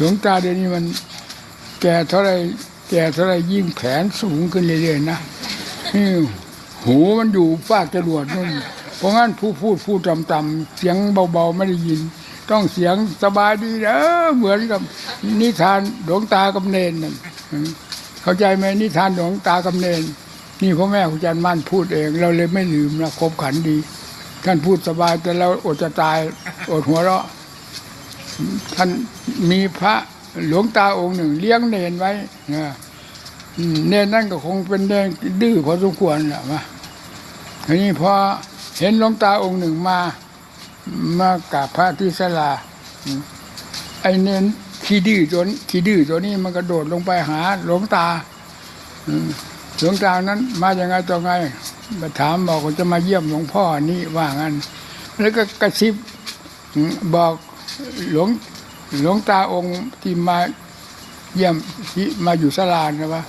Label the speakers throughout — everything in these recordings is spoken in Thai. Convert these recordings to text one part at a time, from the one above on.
Speaker 1: หลวงตาเดี๋ยวนี้มัน แก่เท่าไรแก่เท่าไรยิ่งแผนสูงขึ้นเรื่อยๆนะหูมันอยู่ฟากจรวดนู่นเพราะงั้นผู้พูดพูดต่ำๆเสียงเบาๆไม่ได้ยิน ต้องเสียงสบายดีเด้อเหมือนกับนิทานหลวงตากับเนนนั่นเข้าใจไหมนิทานหลวงตากับเนนนี่พ่อแม่ครูอาจารย์มั่นพูดเอง เราเลยไม่ลืมนะคบขันดี ท่านพูดสบายแต่เราอดจะตายอดหัวเราะ ท่านมีพระหลวงตาองค์หนึ่ง เลี้ยงเนนไว้นะเนนนั่นก็คงเป็นเนนดื้อพอสมควรแหละมาทีนี้พอเห็นหลวงตาองค์หนึ่งมามากราบพระที่ศาลาไอ้เนนขี้ดื้อตัวนี้ขี้ดื้อตัวนี้มันกระโดดลงไปหาหลวงตาหลวงตานั้น มาอย่างไงต่อไงมาถามบอกว่าจะมาเยี่ยมหลวงพ่อนี่ว่างั้น แล้วก็กระซิบบอก หลวงหลวงตาองค์ที่มาเยี่ยมที่มาอยู่สลานะว่า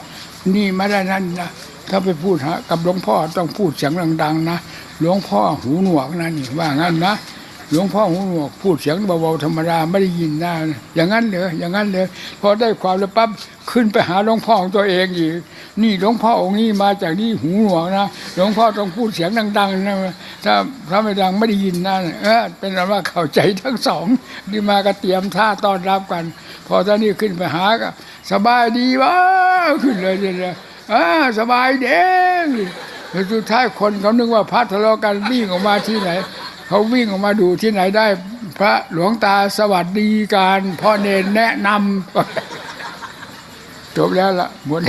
Speaker 1: นี่ไม่ได้นั่นนะถ้าไปพูดกับหลวงพ่อต้องพูดเสียงดัง ๆ นะหลวงพ่อหูหนวกนะนี่ว่างั้นนะ หลวงพ่อหูหนวกพูดเสียงเบาๆธรรมดาไม่ได้ยินนะอย่างนั้นเลยออย่างนั้นเลยพอได้ความแล้วปั๊บขึ้นไปหาหลวงพ่อของตัวเองอีกนี่หลวงพ่อองค์นี้มาจากนี่หูหนวกนะหลวงพ่อต้องพูดเสียงดังๆนะถ้าถ้าไม่ดังไม่ได้ยินนะเออเป็นอันว่าเข้าใจทั้งสองนี่มาก็เตรียมท่าต้อนรับกัน พอท่านี้ขึ้นไปหาก็สบายดีวะขึ้นเลยเนี่ยอ่าสบายเด้แล้วสุดท้ายคนเขานึกว่าพระทะเลาะกันวิ่งออกมาที่ไหน เขาวิ่งออกมาดูที่ไหนได้ พระหลวงตาสวัสดีการพ่อเนนแนะนำจบแล้วล่ะหมด